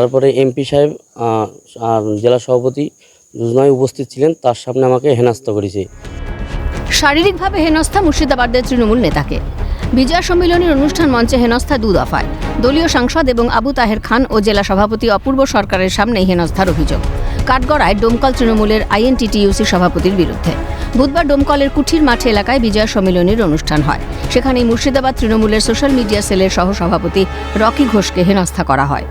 তারপরে এমপি সাহেব জেলা সভাপতি দুজনাই উপস্থিত ছিলেন। তার সামনে আমাকে হেনাস্ত করেছে। শারীরিকভাবে হেনস্থা মুর্শিদাবাদের তৃণমূল নেতাকে। বিজয়া সম্মিলনীর অনুষ্ঠান মঞ্চে হেনস্থা দু দফায়। দলীয় সাংসদ এবং আবু তাহের খান ও জেলা সভাপতি অপূর্ব সরকারের সামনেই হেনস্থার অভিযোগ। কাঠগড়ায় ডোমকল তৃণমূলের আইএনটিটিইউসি সভাপতির বিরুদ্ধে। বুধবার ডোমকলের কুঠির মাঠে এলাকায় বিজয়া সম্মিলনীর অনুষ্ঠান হয়। সেখানেই মুর্শিদাবাদ তৃণমূলের সোশ্যাল মিডিয়া সেলের সহসভাপতি রকি ঘোষকে হেনস্থা করা হয়।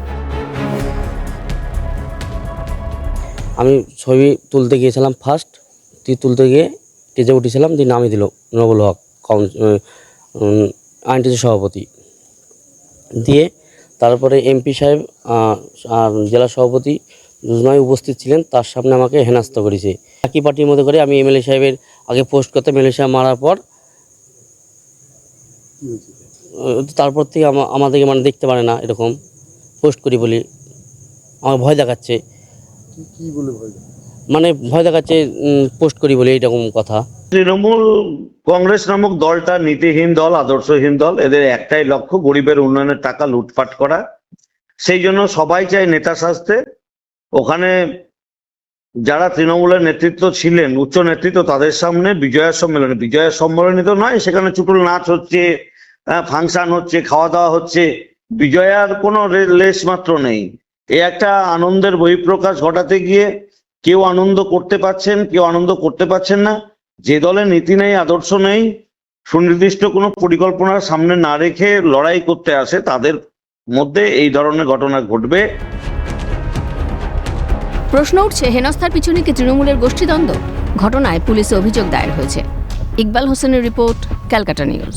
আমি ছবি তুলতে গিয়েছিলাম ফার্স্ট তুই তুলতে গিয়ে কেজে উঠেছিলাম, দিয়ে নামিয়ে দিল নবুল হক আইনটিসি সভাপতি। দিয়ে তারপরে এমপি সাহেব আর জেলা সভাপতি দুজনাই উপস্থিত ছিলেন, তার সামনে আমাকে হেনাস্ত করেছে। একই পার্টির মধ্যে করে আমি এমএলএ সাহেবের আগে পোস্ট করতে এমএলএ সাহেব মারার পর, তারপর থেকে আমা- আমাদেরকে মানে দেখতে পারে না এরকম পোস্ট করি বলি। আমার ভয় দেখাচ্ছে। মানে ভয় দেখাচ্ছে পোস্ট করি বলে এইরকম কথা। তৃণমূল কংগ্রেস নামক দলটা নীতিহীন দল আদর্শহীন দল এদের একটাই লক্ষ্য গরিবের উন্নয়নের টাকা লুটপাট করা। সেই জন্য সবাই চায় নেতা সাজতে ওখানে যারা তৃণমূলের নেতৃত্ব ছিলেন উচ্চ নেতৃত্ব তাদের সামনে বিজয়া সম্মেলনে। বিজয়া সম্মেলনী তো নয় সেখানে চুটুল নাচ হচ্ছে ফাংশন হচ্ছে খাওয়া দাওয়া হচ্ছে। বিজয়ার কোনো রে- লেশ মাত্র নেই। এ একটা আনন্দের বহিঃপ্রকাশ ঘটাতে গিয়ে কেউ আনন্দ করতে পারছেন, কেউ আনন্দ করতে পারছেন না। যে দলের নীতি নেই, আদর্শ নেই, সুনির্দিষ্ট কোনো পরিকল্পনার সামনে না রেখে লড়াই করতে আসে, তাদের মধ্যে এই ধরনের ঘটনা ঘটবে। প্রশ্ন উঠছে, হেনস্থার পিছনে কি তৃণমূলের গোষ্ঠীদ্বন্দ্ব? ঘটনায় পুলিশে অভিযোগ দায়ের হয়েছে। ইকবাল হোসেনের রিপোর্ট, ক্যালকাটা নিউজ।